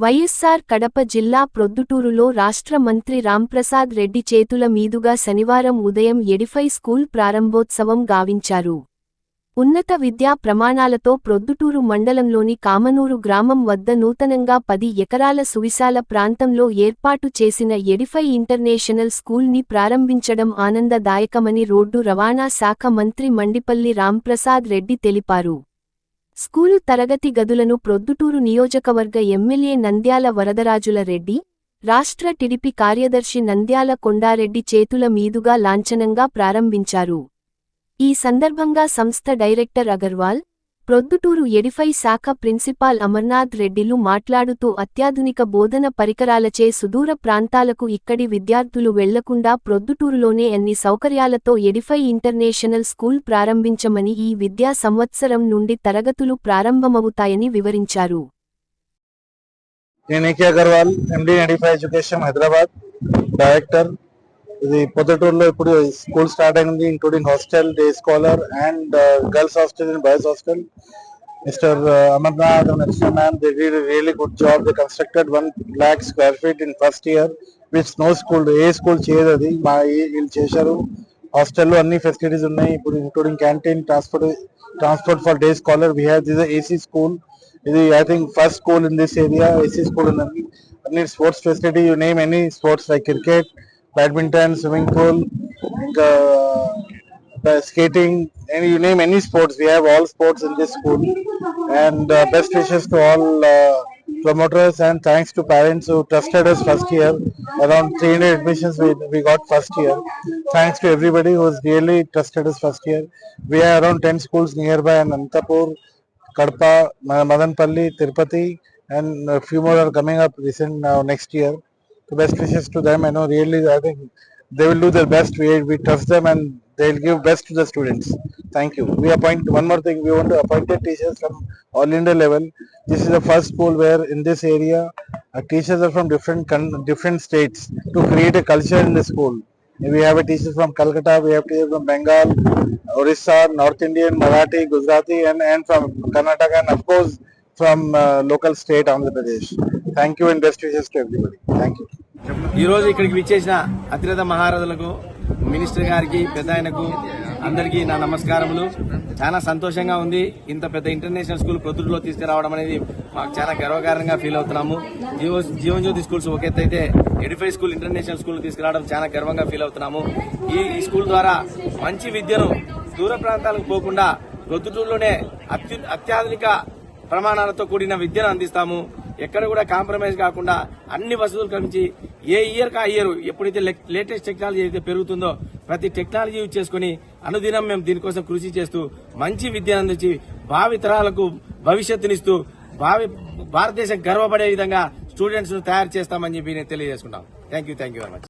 వైఎస్సార్ కడప జిల్లా ప్రొద్దుటూరులో రాష్ట్ర మంత్రి రాంప్రసాద్ రెడ్డి చేతుల మీదుగా శనివారం ఉదయం ఎడిఫై స్కూల్ ప్రారంభోత్సవం గావించారు. ఉన్నత విద్యా ప్రమాణాలతో ప్రొద్దుటూరు మండలంలోని కామనూరు గ్రామం వద్ద నూతనంగా పది ఎకరాల సువిశాల ప్రాంతంలో ఏర్పాటు చేసిన ఎడిఫై ఇంటర్నేషనల్ స్కూల్ని ప్రారంభించడం ఆనందదాయకమని రోడ్డు రవాణా శాఖ మంత్రి మండిపల్లి రాంప్రసాద్ రెడ్డి తెలిపారు. స్కూలు తరగతి గదులను ప్రొద్దుటూరు నియోజకవర్గ ఎమ్మెల్యే నంద్యాల వరదరాజుల రెడ్డి రాష్ట్ర టిడిపి కార్యదర్శి నంద్యాల కొండారెడ్డి చేతుల మీదుగా లాంఛనంగా ప్రారంభించారు. ఈ సందర్భంగా సంస్థ డైరెక్టర్ అగర్వాల్ ప్రొద్దుటూరు ఎడిఫై శాఖ ప్రిన్సిపాల్ అమర్నాథ్ రెడ్డిలు మాట్లాడుతూ అత్యాధునిక బోధన పరికరాలచే సుదూర ప్రాంతాలకు ఇక్కడి విద్యార్థులు వెళ్ళకుండా ప్రొద్దుటూరులోనే అన్ని సౌకర్యాలతో ఎడిఫై ఇంటర్నేషనల్ స్కూల్ ప్రారంభించమని ఈ విద్యా సంవత్సరం నుండి తరగతులు ప్రారంభమవుతాయని వివరించారు. Agarwal MD Edify education Hyderabad director ఇది పొద్దుటూరులో ఇప్పుడు స్కూల్ స్టార్ట్ అయింది including hostel day scholar and girls hostel and boys hostel mister Amarnath and uh, Mr. Uh, man they did a really good job. They constructed one lakh square feet in first year which ఏ school చేయదు అది. మా వీళ్ళు చేశారు. హాస్టల్లో అన్ని facilities ఉన్నాయి. ఇప్పుడు including canteen transport transport for day scholar we have this AC school ఇది I think first school in this area AC school ఉన్నది అన్ని sports facility you name any sports like cricket badminton swimming pool ఇంకా skating and you name any sports we have all sports in this school and uh, best wishes to all uh, promoters and thanks to parents who trusted us first year around 300 admissions we, we got first year thanks to everybody who has really trusted us first year we have around 10 schools nearby in Antapur Kadapa Ma- Madanpalli Tirupati and a few more are coming up recent now next year so best wishes to them. I know really I think they will do their best. We, we trust them and they'll give best to the students. Thank you. We appoint one more thing we want to appoint teachers from all india level. This is the first school where in this area uh, teachers are from different different states to create a culture in the school. We have a teacher from calcutta we have teachers from bengal orissa north indian marathi gujarati and and from karnataka and of course from uh, local state andhra pradesh thank you and best wishes to everybody. Thank ఈ రోజు ఇక్కడికి విచ్చేసిన అతిరథ మహారథులకు minister గారికి పెద్ద ఆయనకు అందరికీ నా నమస్కారములు. చాలా సంతోషంగా ఉంది. ఇంత పెద్ద ఇంటర్నేషనల్ స్కూల్ ప్రొద్దుట్లో తీసుకురావడం అనేది మాకు చాలా గర్వకారణంగా ఫీల్ అవుతున్నాము. జీవో జీవన్ జ్యోతి స్కూల్స్ ఒక అయితే ఎడిఫై స్కూల్ ఇంటర్నేషనల్ స్కూల్ తీసుకురావడం చాలా గర్వంగా ఫీల్ అవుతున్నాము. ఈ ఈ స్కూల్ ద్వారా మంచి విద్యను దూర ప్రాంతాలకు పోకుండా ప్రొద్దుటూరులోనే అత్యు అత్యాధునిక ప్రమాణాలతో కూడిన విద్యను అందిస్తాము. ఎక్కడ కూడా కాంప్రమైజ్ కాకుండా అన్ని వసతులు కల్పించి ఏ ఇయర్ కా ఇయర్ ఎప్పుడైతే లేటెస్ట్ టెక్నాలజీ అయితే పెరుగుతుందో ప్రతి టెక్నాలజీ యూజ్ చేసుకుని అనుదినం మేము దీనికోసం కృషి చేస్తూ మంచి విద్యను అందించి భావి తరాలకు భవిష్యత్తునిస్తూ భావి భారతదేశం గర్వపడే విధంగా స్టూడెంట్స్ను తయారు చేస్తామని చెప్పి నేను తెలియజేసుకుంటాం thank you thank you very much